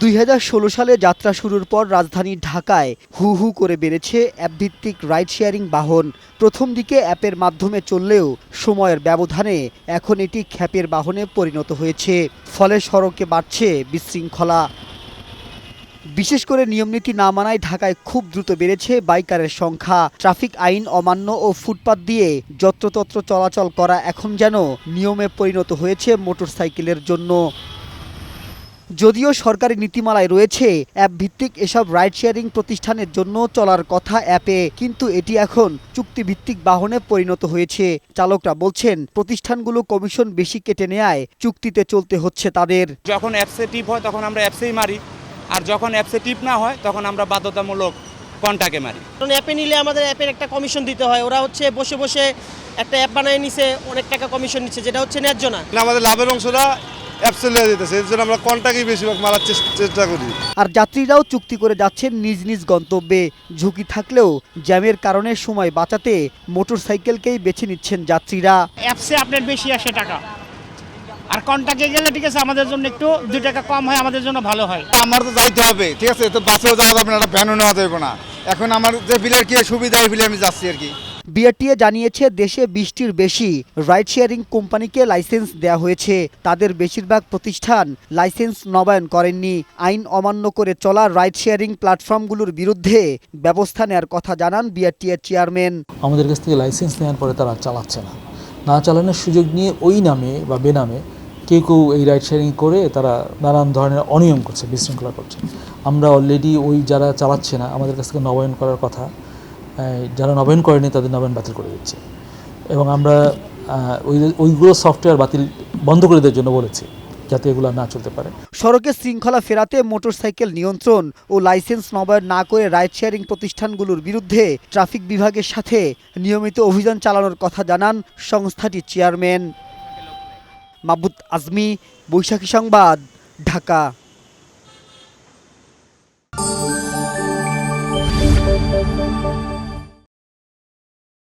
দুই হাজার ষোলো সালে যাত্রা শুরুর পর রাজধানী ঢাকায় হু হু করে বেড়েছে অ্যাপভিত্তিক রাইড শেয়ারিং বাহন। প্রথম দিকে অ্যাপের মাধ্যমে চললেও সময়ের ব্যবধানে এখন এটি খ্যাপের বাহনে পরিণত হয়েছে। ফলে সড়কে বাড়ছে বিশৃঙ্খলা। বিশেষ করে নিয়মনীতি না মানায় ঢাকায় খুব দ্রুত বেড়েছে বাইকারের সংখ্যা। ট্রাফিক আইন অমান্য ও ফুটপাত দিয়ে যত্রতত্র চলাচল করা এখন যেন নিয়মে পরিণত হয়েছে মোটরসাইকেলের জন্য। যদিও সরকারি নীতিমালায় রয়েছে অ্যাপ ভিত্তিক এসব রাইড শেয়ারিং প্রতিষ্ঠানের জন্য চলার কথা অ্যাপে কিন্তু এটি এখন চুক্তিভিত্তিক বাহনে পরিণত হয়েছে। চালকরা বলছেন প্রতিষ্ঠানগুলো কমিশন বেশি কেটে নেয় চুক্তিতে চলতে হচ্ছে তাদের। যখন অ্যাপসে টিপ হয় তখন আমরা অ্যাপসেই মারি। আর যখন অ্যাপসে টিপ না হয় তখন আমরা বাধ্যতামূলক কন্টাকে মারি। কারণ অ্যাপে নিলে আমাদের অ্যাপের একটা কমিশন দিতে হয়। ওরা হচ্ছে বসে বসে একটা অ্যাপ বানিয়ে নিছে অনেক টাকা কমিশন নিচ্ছে যেটা হচ্ছে ন্যায্য না না, আমাদের লাভের অংশটা অ্যাপসে লেগে যেতেছে এর জন্য আমরা কন্টাক্টই বেশিরভাগ মারার চেষ্টা করি। আর যাত্রীরাও চুক্তি করে যাচ্ছেন নিজ নিজ গন্তব্যে। ঝুঁকি থাকলেও জ্যামের কারণে সময় বাঁচাতে মোটরসাইকেলকেই বেছে নিচ্ছেন যাত্রীরা। অ্যাপসে আপডেট বেশি আসে টাকা। আর কন্টাক্টে গেলে ঠিক আছে আমাদের জন্য একটু দুই টাকা কম হয় আমাদের জন্য ভালো হয়। আমার তো যাইতে হবে ঠিক আছে? তো বাসেও যাওয়া যাবে না একটা ভ্যানও নেওয়া যাবে না। এখন আমার যে বিলের কি সুবিধা এই বিলে আমি যাচ্ছি আর কি। বিআরটিএ জানিয়েছে, দেশে বিশটির বেশি। রাইড শেয়ারিং কোম্পানিকে লাইসেন্স দেওয়া হয়েছে। তাদের বেশিরভাগ প্রতিষ্ঠান লাইসেন্স নবায়ন করেননি। আইন অমান্য করে চলা রাইড শেয়ারিং প্ল্যাটফর্মগুলোর বিরুদ্ধে ব্যবস্থা নেওয়ার কথা জানান বিআরটিএর চেয়ারম্যান আমাদের কাছ থেকে লাইসেন্স নেওয়ার পরে তারা চালাচ্ছে না। না চালানোর সুযোগ নিয়ে ওই নামে বা বেনামে কেউ কেউ এই রাইড শেয়ারিং করে তারা নানান ধরনের অনিয়ম করছে, বিশৃঙ্খলা করছে। আমরা অলরেডি ওই যারা চালাচ্ছে না, আমাদের কাছ থেকে নবায়ন করার কথা যারা নবায়ন করেনি তাদের নবায়ন বাতিল করে দিচ্ছে। এবং আমরা ওই, ওইগুলো সফটওয়্যার বাতিল বন্ধ করে দেওয়ার জন্য বলেছি, যাতে এগুলো না চলতে পারে। সড়কে শৃঙ্খলা ফেরাতে মোটরসাইকেল নিয়ন্ত্রণ ও লাইসেন্স নবায়ন না করে রাইড শেয়ারিং প্রতিষ্ঠানগুলোর বিরুদ্ধে ট্রাফিক বিভাগের সাথে নিয়মিত অভিযান চালানোর কথা জানান সংস্থাটির চেয়ারম্যান। মাবুত আজমি, বৈশাখী সংবাদ, ঢাকা।